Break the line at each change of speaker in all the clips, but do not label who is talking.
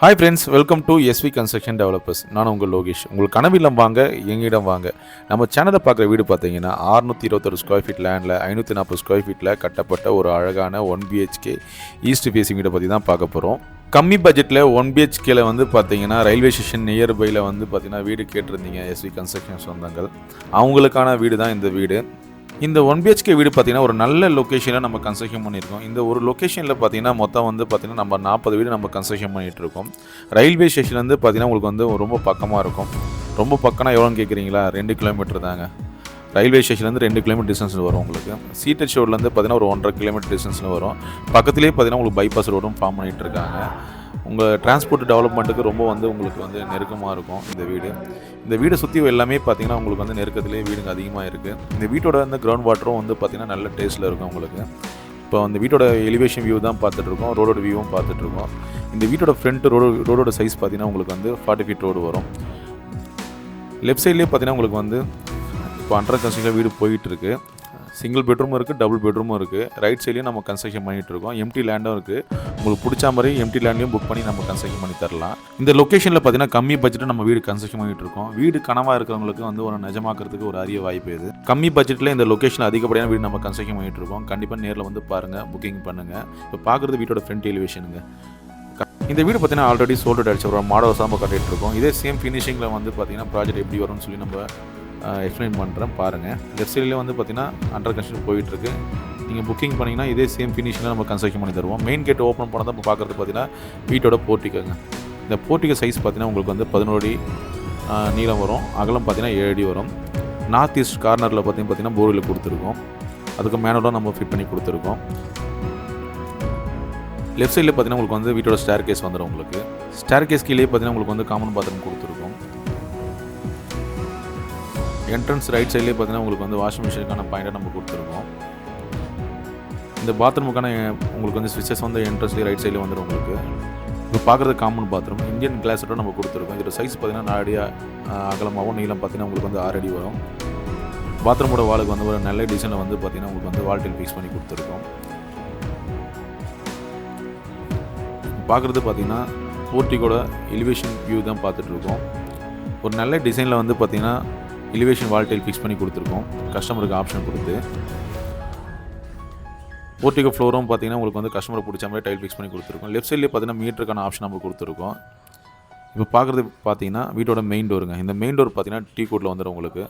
Hi friends welcome to SV construction developers நான் உங்கள் லோகேஷ். உங்கள் கனவில்லம் வாங்க எங்கிடம் வாங்க. நம்ம சேனலை பார்க்குற வீடு பார்த்தீங்கன்னா அறுநூற்றி இருபத்தொரு ஸ்கொயர் ஃபீட் லேண்டில் ஐநூற்றி நாற்பது ஸ்கொயர் ஃபீட்டில் கட்டப்பட்ட ஒரு அழகான ஒன் பிஹெச்கே ஈஸ்ட் ஃபேஸிங் வீடை பற்றி தான் பார்க்க போகிறோம் கம்மி பட்ஜெட்டில் ஒன் பிஹெச்கேல வந்து பார்த்தீங்கன்னா ரயில்வே ஸ்டேஷன் நியர்பையில் வந்து பார்த்தீங்கன்னா வீடு கேட்டிருந்தீங்க எஸ்வி கன்ஸ்ட்ரக்ஷன் சொந்தங்கள். அவங்களுக்கான வீடு தான் இந்த வீடு. இந்த ஒன் பிஹெச்கே வீடு பார்த்தீங்கன்னா ஒரு நல்ல லொக்கேஷனில் நம்ம கன்ஸ்ட்ரக்ஷன் பண்ணியிருக்கோம். இந்த ஒரு லொக்கேஷனில் பார்த்தீங்கன்னா மொத்தம் வந்து பார்த்தீங்கன்னா நம்ம நாற்பது வீடு நம்ம கன்ஸ்ட்ரக்ஷன் பண்ணிகிட்டு இருக்கோம் ரயில்வே ஸ்டேஷன்லேருந்து பார்த்தீங்கன்னா உங்களுக்கு வந்து ரொம்ப பக்கமாக இருக்கும். ரொம்ப பக்கம்னா எவ்வளோன்னு கேட்குறீங்களா ரெண்டு கிலோமீட்டர் தாங்க. ரயில்வே ஸ்டேஷன்லேருந்து ரெண்டு கிலோமீட்டர் டிஸ்டன்ஸில் வரும் உங்களுக்கு. சீட்டட் ஷோட்லேருந்து பார்த்தீங்கன்னா ஒரு ஒன்றரை கிலோமீட்டர் டிஸ்டன்ஸில் வரும். பக்கத்துலேயே பார்த்தீங்கன்னா உங்களுக்கு பைபாஸ் ரோடும் ஃபார்ம் பண்ணிகிட்டு இருக்காங்க உங்கள் டிரான்ஸ்போர்ட் டெவலப்மெண்ட்டுக்கு ரொம்ப வந்து உங்களுக்கு வந்து நெருக்கமாக இருக்கும் இந்த வீடு. இந்த வீடை சுற்றி எல்லாமே பார்த்தீங்கன்னா உங்களுக்கு வந்து நெருக்கத்திலே வீடுங்க அதிகமாக இருக்குது இந்த வீட்டோட இந்த கிரவுண்ட் வாட்டரும் வந்து பார்த்திங்கன்னா நல்ல டேஸ்ட்டில் இருக்கும் உங்களுக்கு. இப்போ அந்த வீட்டோட எலிவேஷன் வியூ தான் பார்த்துட்ருக்கோம் ரோடோட வியூவும் பார்த்துட்ருக்கோம் இந்த வீட்டோட ஃப்ரண்ட் ரோடு ரோடோட சைஸ் பார்த்தீங்கன்னா உங்களுக்கு வந்து ஃபார்ட்டி ஃபீட் ரோடு வரும். லெஃப்ட் சைட்லேயே பார்த்தீங்கன்னா உங்களுக்கு வந்து இப்போ அண்டர் கன்ஸ்ட்ரக்ஷனில் வீடு போயிட்டுருக்கு சிங்கிள் பெட்ரூமும் இருக்குது டபுள் பெட்ரூமும் இருக்குது ரைட் சைட்லேயும் நம்ம கன்ஸ்ட்ரக்ஷன் பண்ணிட்டு இருக்கோம் எம்டி லேண்டும் இருக்குது உங்களுக்கு பிடிச்ச மாதிரி எம்டி லேண்ட்லையும் புக் பண்ணி நம்ம கன்ஸ்ட்ரக்ஷன் பண்ணி தரலாம். இந்த லொக்கேஷனில் பார்த்தீங்கன்னா கம்மி பட்ஜெட்டில் நம்ம வீடு கன்ஸ்ட்ரக்ஷன் பண்ணிகிட்டு இருக்கோம் வீடு கனவாக இருக்கிறவங்களுக்கு வந்து ஒரு நிஜமாக்கிறதுக்கு ஒரு அரிய வாய்ப்பு இது. கம்மி பட்ஜெட்டில் இந்த லொக்கேஷனில் அதிகப்படியான வீடு நம்ம கன்ஸ்ட்ரக்ஷன் பண்ணிகிட்டு இருக்கோம் கண்டிப்பாக நேரில் வந்து பாருங்கள் புக்கிங் பண்ணுங்கள் இப்போ பார்க்குறது வீட்டோட ஃப்ரண்ட் எலிவேஷனுங்க இந்த வீடு பார்த்தீங்கன்னா ஆல்ரெடி சோல்டு அடிச்சு ஒரு மாடல் சாம்பா கட்டிட்டு இருக்கோம் இதே சேம் ஃபினிஷிங்கில் வந்து பார்த்தீங்கன்னா ப்ராஜெக்ட் எப்படி வரும்னு சொல்லி நம்ம எக்ஸ்பிளைன் பண்ணுறேன் பாருங்கள் லெஃப்ட் சைட்லேயே வந்து பார்த்தீங்கன்னா அண்டர் கன்ஸ்ட்ரக்ஷன் போயிட்டுருக்கு. நீங்கள் புக்கிங் பண்ணிங்கன்னா இதே சேம் ஃபினிஷிங்கில் நம்ம கன்ஸ்ட்ரக்ஷன் பண்ணி தருவோம். மெயின் கேட் ஓப்பன் பண்ணால் இப்போ பார்க்குறது பார்த்தீங்கன்னா வீட்டோட போர்ட்டிக்கோங்க. இந்த போர்ட்டிக்கோ சைஸ் பார்த்தீங்கன்னா உங்களுக்கு வந்து பதினோரு அடி நீளம் வரும். அகலம் பார்த்தீங்கன்னா ஏழு அடி வரும். நார்த் ஈஸ்ட் கார்னரில் பார்த்தீங்கன்னா பார்த்தீங்கன்னா போர்வெல் கொடுத்துருக்கோம். அதுக்கு மேனோட நம்ம ஃபிட் பண்ணி கொடுத்துருக்கோம். லெஃப்ட் சைடில் பார்த்தீங்கன்னா உங்களுக்கு வந்து வீட்டோட ஸ்டேர் கேஸ் வந்துடும் உங்களுக்கு. ஸ்டேர் கேஸ் கீழே பார்த்தீங்கன்னா உங்களுக்கு வந்து காமன் பாத்ரூம் கொடுத்துருக்கோம். என்ட்ரன்ஸ் ரைட் சைட்லேயே பார்த்தீங்கன்னா உங்களுக்கு வந்து வாஷிங் மிஷினுக்கான பாயிண்ட்டை நம்ம கொடுத்துருக்கோம். இந்த பாத்ரூமுக்கான உங்களுக்கு வந்து ஸ்விட்சஸ் வந்து என்ட்ரன்ஸ்லேயே ரைட் சைடில் வந்துடும் உங்களுக்கு. இப்போ பார்க்குறது காமன் பாத்ரூம் இந்தியன் கிளாஸோட நம்ம கொடுத்துருக்கோம். இதோட சைஸ் பார்த்தீங்கன்னா நாலு அடி அகலமாகவும் நீளம் பார்த்தீங்கன்னா உங்களுக்கு வந்து ஆறு அடி வரும். பாத்ரூமோட வாலுக்கு வந்து ஒரு நல்ல டிசைனில் வந்து பார்த்தீங்கன்னா உங்களுக்கு வந்து வால்டில் ஃபிக்ஸ் பண்ணி கொடுத்துருக்கோம். பார்க்குறது பார்த்திங்கன்னா போர்ட்டிக்கோட எலிவேஷன் வியூ தான் பார்த்துட்ருக்கோம் ஒரு நல்ல டிசைனில் வந்து பார்த்திங்கன்னா எலிவேஷன் வால் டைல் ஃபிக்ஸ் பண்ணி கொடுத்துருக்கோம். கஸ்டமருக்கு ஆப்ஷன் கொடுத்து. போர்ட்டிகோ ஃப்ளோரும் பார்த்தீங்கன்னா உங்களுக்கு வந்து கஸ்டமருக்கு பிடிச்ச மாதிரி டைல் ஃபிக்ஸ் பண்ணி கொடுத்துருக்கோம். லெஃப்ட் சைட்லேயே பார்த்தீங்கன்னா மீட்டருக்கான ஆப்ஷன் நம்ம கொடுத்துருக்கோம். இப்போ பார்க்குறது பார்த்தீங்கன்னா வீட்டோட மெயின் டோருங்க இந்த மெயின் டோர் பார்த்தீங்கன்னா டீ கோட்டில் வந்துடும் உங்களுக்கு.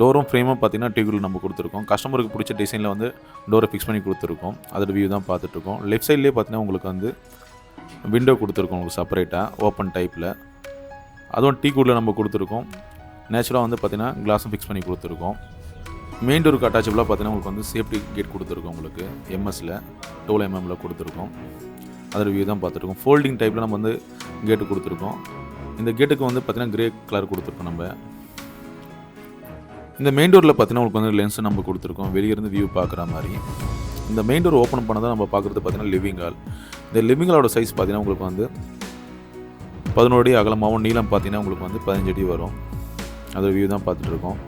டோரும் ஃப்ரேமும் பார்த்தீங்கன்னா டீ கோட்டில் நம்ம கொடுத்துருக்கோம். கஸ்டமருக்கு பிடிச்ச டிசைனில் வந்து டோரை ஃபிக்ஸ் பண்ணி கொடுத்துருக்கோம். அதோட வியூ தான் பார்த்துட்ருக்கோம் லெஃப்ட் சைட்லேயே பார்த்தீங்கன்னா உங்களுக்கு வந்து விண்டோ கொடுத்துருக்கோம் உங்களுக்கு செப்பரேட்டாக ஓப்பன் டைப்பில் அதுவும் டீ கூடில் நம்ம கொடுத்துருக்கோம். நேச்சுரலாக வந்து பார்த்தீங்கன்னா கிளாஸும் ஃபிக்ஸ் பண்ணி கொடுத்துருக்கோம். மெயின் டோருக்கு அட்டாச்சபிளாக பார்த்தீங்கன்னா உங்களுக்கு வந்து சேஃப்டி கேட் கொடுத்துருக்கோம் உங்களுக்கு. எம்எஸ்சில் டோல் எம்எம்ல கொடுத்துருக்கோம். அதோட வியூ தான் பார்த்துருக்கோம் ஃபோல்டிங் டைப்பில் நம்ம வந்து கேட்டு கொடுத்துருக்கோம். இந்த கேட்டுக்கு வந்து பார்த்திங்கன்னா கிரே கலர் கொடுத்துருக்கோம் நம்ம. இந்த மெயின் டோரில் பார்த்தீங்கன்னா உங்களுக்கு வந்து லென்ஸ் நம்ம கொடுத்துருக்கோம். வெளியிருந்து வியூ பார்க்குற மாதிரி. இந்த மெயின் டோர் ஓப்பன் பண்ணதான் நம்ம பார்க்குறது பார்த்தீங்கன்னா லிவிங் ஹால் இந்த லிவிங் ஹாலோட சைஸ் பார்த்தீங்கன்னா உங்களுக்கு வந்து பதினோரு அடி அகலமாகவும் நீளம் பார்த்தீங்கன்னா உங்களுக்கு வந்து பதினஞ்சு அடி வரும். அதோட வியூ தான் பார்த்துட்ருக்கோம்.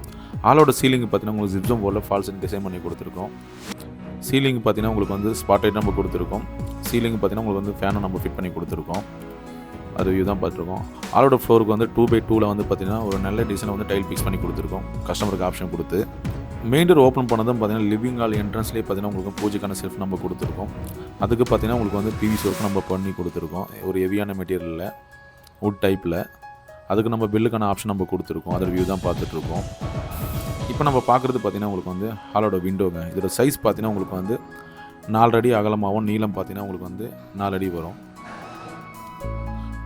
ஆளோட சீலிங் பார்த்தீங்கன்னா உங்களுக்கு ஜிப்ஸம் போர்டில் ஃபால்ஸ் டிசைன் பண்ணி கொடுத்துருக்கோம். சீலிங் பார்த்தீங்கன்னா உங்களுக்கு வந்து ஸ்பாட் லைட் நம்ம கொடுத்துருக்கோம். சீலிங் பார்த்தீங்கன்னா உங்களுக்கு வந்து ஃபேனை நம்ம ஃபிட் பண்ணி கொடுத்துருக்கோம். அது வியூ தான் பார்த்துருக்கோம். ஆளோட ஃப்ளோருக்கு வந்து டூ பை டூவில் வந்து பார்த்தீங்கன்னா ஒரு நல்ல டிசைனை வந்து டைல் ஃபிக்ஸ் பண்ணி கொடுத்துருக்கோம். கஸ்டமருக்கு ஆப்ஷன் கொடுத்து. மெயின் டோர் ஓப்பன் பண்ணதும் பார்த்தீங்கன்னா லிவிங் ஹால் என்ட்ரன்ஸ்லேயே பார்த்தீங்கன்னா உங்களுக்கு பூஜைக்கான செல்ஃப் நம்ம கொடுத்துருக்கோம். அதுக்கு பார்த்தீங்கன்னா உங்களுக்கு வந்து பிவிசி ஒர்க் நம்ம பண்ணி கொடுத்துருக்கோம். ஒரு ஹெவியான மெட்டீரியலில் வுட் டைப்பில் அதுக்கு நம்ம பில்லுக்கான ஆப்ஷன் நம்ம கொடுத்துருக்கோம். அதோட வியூ தான் பார்த்துட்ருக்கோம். இப்போ நம்ம பார்க்குறது பார்த்திங்கன்னா உங்களுக்கு வந்து ஹாலோட விண்டோங்க இதோட சைஸ் பார்த்தீங்கன்னா உங்களுக்கு வந்து நாலடி அகலமாகவும் நீளம் பார்த்தீங்கன்னா உங்களுக்கு வந்து நாலடி வரும்.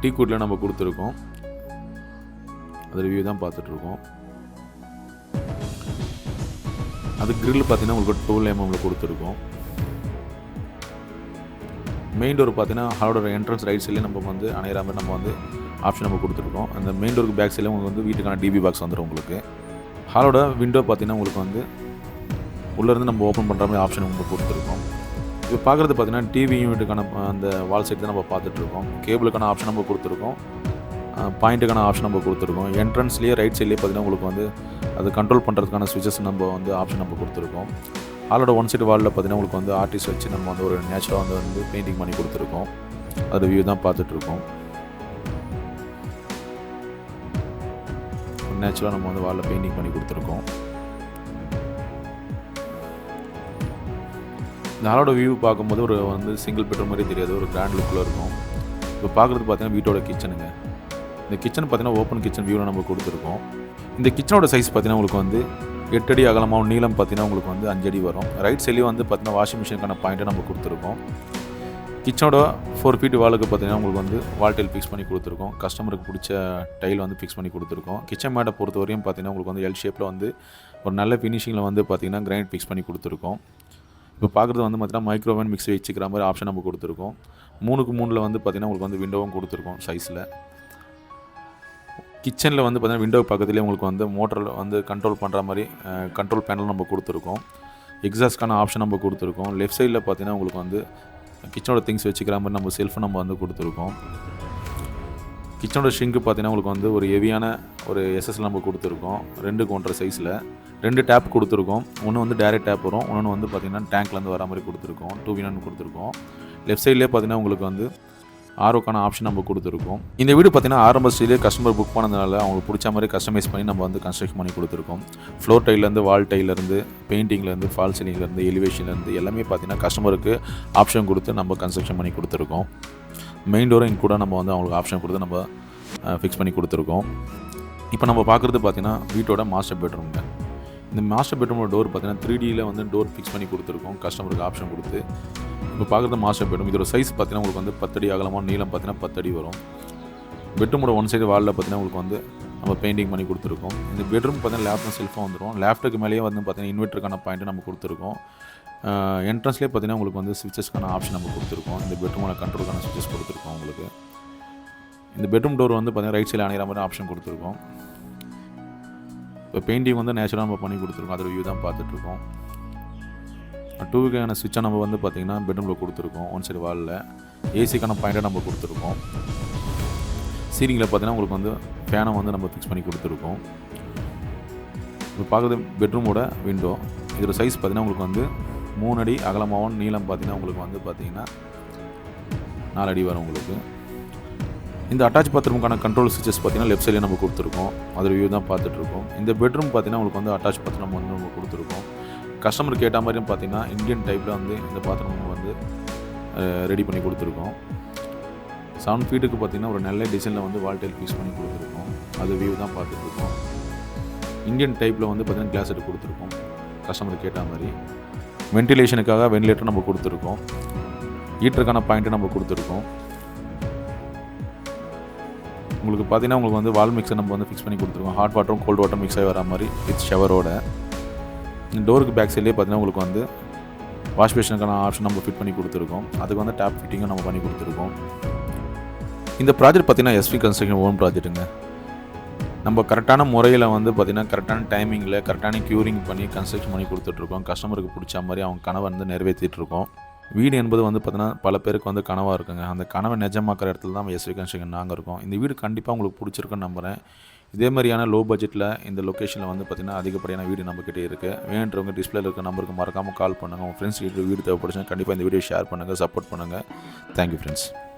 டீ கூட்டில் நம்ம கொடுத்துருக்கோம். அது வியூ தான் பார்த்துட்ருக்கோம். அது கிரில் பார்த்தீங்கன்னா உங்களுக்கு டூல் எம்எம்ல கொடுத்துருக்கோம். மெயின் டோர் பார்த்தீங்கன்னா ஹாலோட என்ட்ரன்ஸ் ரைட் சைட்லேயே நம்ம வந்து அணையிற மாதிரி நம்ம வந்து ஆப்ஷன் நம்ம கொடுத்துருக்கோம். அந்த மெயின் டோருக்கு பேக் சைடில் உங்களுக்கு வந்து வீட்டுக்கான டிபி பாக்ஸ் வந்துடும் உங்களுக்கு. ஹாலோட விண்டோ பார்த்தீங்கன்னா உங்களுக்கு வந்து உள்ளேருந்து நம்ம ஓப்பன் பண்ணுற மாதிரி ஆப்ஷன் உங்களுக்கு கொடுத்துருக்கோம். இப்போ பார்க்குறது பார்த்தீங்கன்னா டிவி யூனிட்டுக்கான அந்த வால் சைட் தான் நம்ம பார்த்துட்ருக்கோம். கேபிளுக்கான ஆப்ஷன் நம்ம கொடுத்துருக்கோம். பாயிண்ட்டுக்கான ஆப்ஷன் நம்ம கொடுத்துருக்கோம். என்ட்ரன்ஸ்லேயே ரைட் சைட்லேயே பார்த்தீங்கன்னா உங்களுக்கு வந்து அது கண்ட்ரோல் பண்ணுறதுக்கான சுவிச்சஸ் நம்ம வந்து ஆப்ஷன் நம்ம கொடுத்துருக்கோம். ஹாலோட ஒன் சைடு வாலில் பார்த்தீங்கன்னா உங்களுக்கு வந்து ஆர்டிஸ்ட் வச்சு நம்ம வந்து ஒரு நேச்சுரலாக வந்து வந்து பெயிண்டிங் பண்ணி கொடுத்துருக்கோம். அது வியூ தான் பார்த்துட்ருக்கோம். நேச்சுரலாக நம்ம வந்து வாலில் பெயிண்டிங் பண்ணி கொடுத்துருக்கோம். இந்த ஹாலோட வியூ பார்க்கும்போது ஒரு வந்து சிங்கிள் பெட்ரூம் மாதிரி தெரியாது ஒரு கிராண்ட் லுக்கில் இருக்கும். இப்போ பார்க்குறது பார்த்தீங்கன்னா வீட்டோட கிச்சனுங்க இந்த கிச்சன் பார்த்தீங்கன்னா ஓப்பன் கிச்சன் வியூவில் நம்ம கொடுத்துருக்கோம். இந்த கிச்சனோட சைஸ் பார்த்தீங்கன்னா உங்களுக்கு வந்து எட்டு அடி அகலமாகவும் நீளம் பார்த்தீங்கன்னா உங்களுக்கு வந்து அஞ்சடி வரும். ரைட் சைட்லேயும் வந்து பார்த்தீங்கன்னா வாஷிங் மிஷினுக்கான பாயிண்ட்டை நம்ம கொடுத்துருக்கோம். கிச்சனோட ஃபோர் ஃபீட் வாலுக்கு பார்த்தீங்கன்னா உங்களுக்கு வந்து வால் டைல் ஃபிக்ஸ் பண்ணி கொடுத்துருக்கோம். கஸ்டமருக்கு பிடிச்ச டைல் வந்து ஃபிக்ஸ் பண்ணி கொடுத்துருக்கோம். கிச்சன் மேடை பொறுத்த வரையும் பார்த்தீங்கன்னா உங்களுக்கு வந்து எல் ஷேப்பில் வந்து ஒரு நல்ல ஃபினிஷிங்கில் வந்து பார்த்தீங்கன்னா கிரைண்ட் ஃபிக்ஸ் பண்ணி கொடுத்துருக்கோம். இப்போ பார்க்குறது வந்து பார்த்தீங்கன்னா மைக்ரோவேன் மிக்ஸி வச்சுக்கிற மாதிரி ஆப்ஷன் நம்ம கொடுத்துருக்கோம். மூணுக்கு மூணில் வந்து பார்த்திங்கன்னா உங்களுக்கு வந்து விண்டோவும் கொடுத்துருக்கோம் சைஸில் கிச்சனில் வந்து பார்த்திங்கன்னா விண்டோ பக்கத்துலேயே உங்களுக்கு வந்து மோட்டரில் வந்து கண்ட்ரோல் பண்ணுற மாதிரி கண்ட்ரோல் பேனல் நம்ம கொடுத்துருக்கோம். எக்ஸாஸ்ட்கான ஆப்ஷன் நம்ம கொடுத்துருக்கோம். லெஃப்ட் சைடில் பார்த்திங்கன்னா உங்களுக்கு வந்து கிச்சனோட திங்ஸ் வச்சுக்கிற மாதிரி நம்ம செல்ஃபை நம்ம வந்து கொடுத்துருக்கோம். கிச்சனோட ஷிங்க்கு பார்த்தீங்கன்னா உங்களுக்கு வந்து ஒரு ஹெவியான ஒரு எஸ்எஸ் நம்ம கொடுத்துருக்கோம். ரெண்டுக்கு ஒன்றரை சைஸில் ரெண்டு டேப் கொடுத்துருக்கோம். ஒன்று வந்து டேரெக்ட் டேப் வரும். ஒன்று வந்து பார்த்திங்கன்னா டேங்க்லேருந்து வர மாதிரி கொடுத்துருக்கோம். டூ வீலர்னு கொடுத்துருக்கோம் லெஃப்ட் சைட்லேயே பார்த்தீங்கன்னா உங்களுக்கு வந்து ஆரோக்கான ஆப்ஷன் நம்ம கொடுத்துருக்கோம். இந்த வீடு பார்த்தீங்கன்னா ஆரம்ப ஸ்டேஜ்லேயே கஸ்டமர் புக் பண்ணதுனால அவங்களுக்கு பிடிச்ச மாதிரி கஸ்டமைஸ் பண்ணி நம்ம வந்து கன்ஸ்ட்ரக்ஷன் பண்ணி கொடுத்துருக்கோம். ஃப்ளோர் டைலேருந்து வால் டைலேருந்து பெயிண்டிங்லேருந்து ஃபால் சீலிங்லேருந்து எலிவேஷன்லேருந்து எல்லாமே பார்த்தீங்கன்னா கஸ்டமருக்கு ஆப்ஷன் கொடுத்து நம்ம கன்ஸ்ட்ரக்ஷன் பண்ணி கொடுத்துருக்கோம். மெயின் டோரும் கூட நம்ம வந்து அவங்களுக்கு ஆப்ஷன் கொடுத்து நம்ம ஃபிக்ஸ் பண்ணி கொடுத்துருக்கோம். இப்போ நம்ம பார்க்குறது பார்த்தீங்கன்னா வீட்டோட மாஸ்டர் பெட்ரூம்ங்க இந்த மாஸ்டர் பெட்ரூமோட டோர் பார்த்தீங்கன்னா த்ரீ டியில் வந்து டோர் ஃபிக்ஸ் பண்ணி கொடுத்துருக்கோம். கஸ்டமருக்கு ஆப்ஷன் கொடுத்து. இப்போ பார்க்குறது மாஸ்டர் பெட்ரூம். இதோட சைஸ் பார்த்தீங்கன்னா உங்களுக்கு வந்து பத்தடி அகலமாக நீளம் பார்த்தீங்கன்னா பத்தடி வரும். பெட்ரூமோட ஒன் சைடு வாலில் பார்த்தீங்கன்னா உங்களுக்கு வந்து நம்ம பெயிண்டிங் பண்ணி கொடுத்துருக்கோம். இந்த பெட்ரூம் பார்த்தீங்கன்னா லேப்டும் செல்ஃபாக வந்துடும் லேப்டுக்கு மேலேயே வந்து பார்த்தீங்கன்னா இன்வெர்ட்டருக்கான பாயிண்ட்டு நம்ம கொடுத்துருக்கோம். என்ட்ரன்ஸ்லேயே பார்த்தீங்கன்னா உங்களுக்கு வந்து ஸ்விட்சஸ்க்கான ஆப்ஷன் நம்ம கொடுத்துருக்கோம். இந்த பெட்ரூமோட கண்ட்ரோலுக்கான ஸ்விட்சஸ் கொடுத்துருக்கோம் உங்களுக்கு. இந்த பெட்ரூம் டோர் வந்து பார்த்தீங்கன்னா ரைட் சைடில் அணைகிற மாதிரி ஆப்ஷன் கொடுத்துருக்கோம். இப்போ பெயிண்டிங் வந்து நேச்சுரலாக நம்ம பண்ணி கொடுத்துருக்கோம். அதோட வியூ தான் பார்த்துட்ருக்கோம். டூவுக்கான சுவிட்சை நம்ம வந்து பார்த்திங்கன்னா பெட்ரூமில் கொடுத்துருக்கோம். ஒன் சைடு வாலில் ஏசிக்கான பாயிண்ட்டை நம்ம கொடுத்துருக்கோம். சீலிங்கில் பார்த்தீங்கன்னா உங்களுக்கு வந்து ஃபேனை வந்து நம்ம ஃபிக்ஸ் பண்ணி கொடுத்துருக்கோம். இப்போ பார்க்குறது பெட்ரூமோட விண்டோ இதோட சைஸ் பார்த்தீங்கன்னா உங்களுக்கு வந்து மூணு அடி அகலமாகவும் நீளம் பார்த்தீங்கன்னா உங்களுக்கு வந்து பார்த்தீங்கன்னா நாலு அடி வரும் உங்களுக்கு. இந்த அட்டாச் பாத்ரூமுக்கான கண்ட்ரோல் சுவிச்சஸ் பார்த்தீங்கன்னா லெஃப்ட் சைடில் நம்ம கொடுத்துருக்கோம். அது ரிவ்யூ தான் பார்த்துட்ருக்கோம் இந்த பெட்ரூம் பார்த்தீங்கன்னா உங்களுக்கு வந்து அட்டாச் பாத்ரூம் வந்து நம்ம கொடுத்துருக்கோம். கஸ்டமர் கேட்ட மாதிரியும் பார்த்தீங்கன்னா இந்தியன் டைப்பில் வந்து இந்த பாத்ரூம் வந்து ரெடி பண்ணி கொடுத்துருக்கோம். செவன் ஃபீட்டுக்கு பார்த்தீங்கன்னா ஒரு நல்ல டிசைனில் வந்து வால்டைல் ஃபிக்ஸ் பண்ணி கொடுத்துருக்கோம். அது வியூ தான் பார்த்துட்ருக்கோம் இந்தியன் டைப்பில் வந்து பார்த்திங்கன்னா கிளாஸ் எடுத்து கொடுத்துருக்கோம். கஸ்டமர் கேட்ட மாதிரி. வென்டிலேஷனுக்காக வென்டிலேட்டர் நம்ம கொடுத்துருக்கோம். ஹீட்டருக்கான பாயிண்ட்டு நம்ம கொடுத்துருக்கோம். உங்களுக்கு பார்த்தீங்கன்னா உங்களுக்கு வந்து வால் மிக்ஸை நம்ம வந்து ஃபிக்ஸ் பண்ணி கொடுத்துருக்கோம் ஹாட் வாட்டரும் கோல்டு வாட்டரும் மிக்ஸ் ஆகி வர மாதிரி வித் ஷவரோட இந்த டோருக்கு பேக் சைட்லேயே பார்த்தீங்கன்னா உங்களுக்கு வந்து வாஷ் பேஷனுக்கான ஆப்ஷன் நம்ம ஃபிட் பண்ணி கொடுத்துருக்கோம். அதுக்கு வந்து டேப் ஃபிட்டிங்கும் நம்ம பண்ணி கொடுத்துருக்கோம். இந்த ப்ராஜெக்ட் பார்த்தீங்கன்னா எஸ்வி கன்ஸ்ட்ரக்ஷன் ஓன் ப்ராஜெக்ட்டுங்க நம்ம கரெக்டான முறையில் வந்து பார்த்திங்கன்னா கரெக்டான டைமிங்கில் கரெக்டான க்யூரிங் பண்ணி கன்ஸ்ட்ரக்ஷன் பண்ணி கொடுத்துட்ருக்கோம் கஸ்டமருக்கு பிடிச்ச மாதிரி அவங்க கனவை வந்து நிறைவேற்றிட்டுருக்கோம் வீடு என்பது வந்து பார்த்தீங்கன்னா பல பேருக்கு வந்து கனவாக இருக்குங்க. அந்த கனவை நிஜமாக்கிற இடத்துல தான் எஸ் கன்ஸ்ட்ரக்ஷன் நாங்கள் இருக்கோம். இந்த வீடு கண்டிப்பாக உங்களுக்கு பிடிச்சிருக்குன்னு நம்புகிறேன் இதே மாதிரியான லோ பட்ஜெட்டில் இந்த லொக்கேஷனில் வந்து பார்த்திங்கன்னா அதிகப்படியான வீடு நம்மக்கிட்டே இருக்குது வேணுன்றவங்க டிஸ்பிளேல இருக்க நம்பருக்கு மறக்காமல் கால் பண்ணுங்கள் உங்கள் ஃப்ரெண்ட்ஸ் கிட்ட வீடு தேவைப்படுச்சுன்னா கண்டிப்பாக இந்த வீடியோ ஷேர் பண்ணுங்கள் சப்போர்ட் பண்ணுங்கள் தேங்க்யூ ஃப்ரெண்ட்ஸ்